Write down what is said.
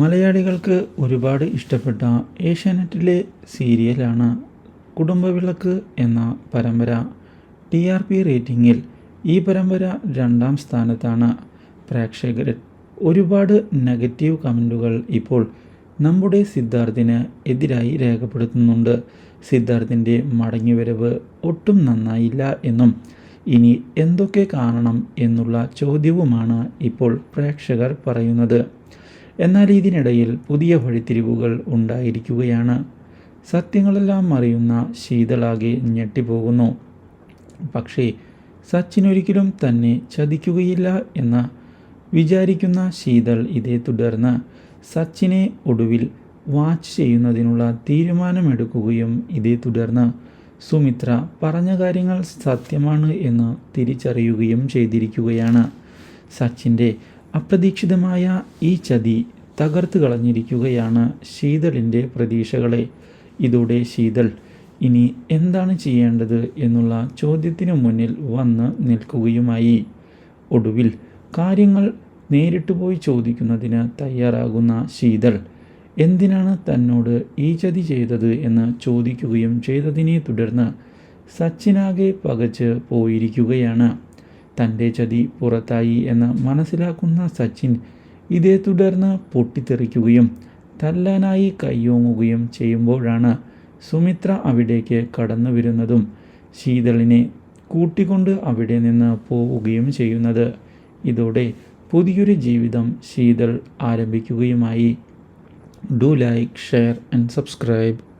മലയാളികൾക്ക് ഒരുപാട് ഇഷ്ടപ്പെട്ട ഏഷ്യാനെറ്റിലെ സീരിയലാണ് കുടുംബവിളക്ക് എന്ന പരമ്പര. ടി ആർ പി റേറ്റിംഗിൽ ഈ പരമ്പര രണ്ടാം സ്ഥാനത്താണ്. പ്രേക്ഷകർ ഒരുപാട് നെഗറ്റീവ് കമന്റുകൾ ഇപ്പോൾ നമ്മുടെ സിദ്ധാർത്ഥിന് എതിരായി രേഖപ്പെടുത്തുന്നുണ്ട്. സിദ്ധാർത്ഥിന്റെ മടങ്ങിവരവ് ഒട്ടും നന്നായില്ല എന്നും ഇനി എന്തൊക്കെ കാണണം എന്നുള്ള ചോദ്യവുമാണ് ഇപ്പോൾ പ്രേക്ഷകർ പറയുന്നത്. എന്നാൽ ഇതിനിടയിൽ പുതിയ വഴിത്തിരിവുകൾ ഉണ്ടായിരിക്കുകയാണ്. സത്യങ്ങളെല്ലാം അറിയുന്ന ശീതളാകെ ഞെട്ടിപ്പോകുന്നു. പക്ഷേ സച്ചിൻ ഒരിക്കലും തന്നെ ചതിക്കുകയില്ല എന്ന് വിചാരിക്കുന്ന ശീതൾ ഇതേ തുടർന്ന് സച്ചിനെ ഒടുവിൽ വാച്ച് ചെയ്യുന്നതിനുള്ള തീരുമാനമെടുക്കുകയും ഇതേ തുടർന്ന് സുമിത്ര പറഞ്ഞ കാര്യങ്ങൾ സത്യമാണ് എന്ന് തിരിച്ചറിയുകയും ചെയ്തിരിക്കുകയാണ്. സച്ചിന്റെ അപ്രതീക്ഷിതമായ ഈ ചതി തകർത്ത് കളഞ്ഞിരിക്കുകയാണ് ശീതളിന്റെ പ്രതീക്ഷകളെ. ഇതോടെ ശീതൾ ഇനി എന്താണ് ചെയ്യേണ്ടത് എന്നുള്ള ചോദ്യത്തിനു മുന്നിൽ വന്ന് നിൽക്കുകയുമായി. ഒടുവിൽ കാര്യങ്ങൾ നേരിട്ട് പോയി ചോദിക്കുന്നതിന് തയ്യാറാകുന്ന ശീതൾ എന്തിനാണ് തന്നോട് ഈ ചതി ചെയ്തത് എന്ന് ചോദിക്കുകയും ചെയ്തതിനെ തുടർന്ന് സച്ചിനാകെ പകച്ച് പോയിരിക്കുകയാണ്. തന്റെ ചതി പുറത്തായി എന്ന് മനസ്സിലാക്കുന്ന സച്ചിൻ ഇതേ തുടർന്ന് പൊട്ടിത്തെറിക്കുകയും തല്ലാനായി കയ്യോങ്ങുകയും ചെയ്യുമ്പോഴാണ് സുമിത്ര അവിടേക്ക് കടന്നു വരുന്നതും ശീതളിനെ കൂട്ടിക്കൊണ്ട് അവിടെ നിന്ന് പോവുകയും ചെയ്യുന്നത്. ഇതോടെ പുതിയൊരു ജീവിതം Sheethal ആരംഭിക്കുകയുമായി. Do like share and subscribe.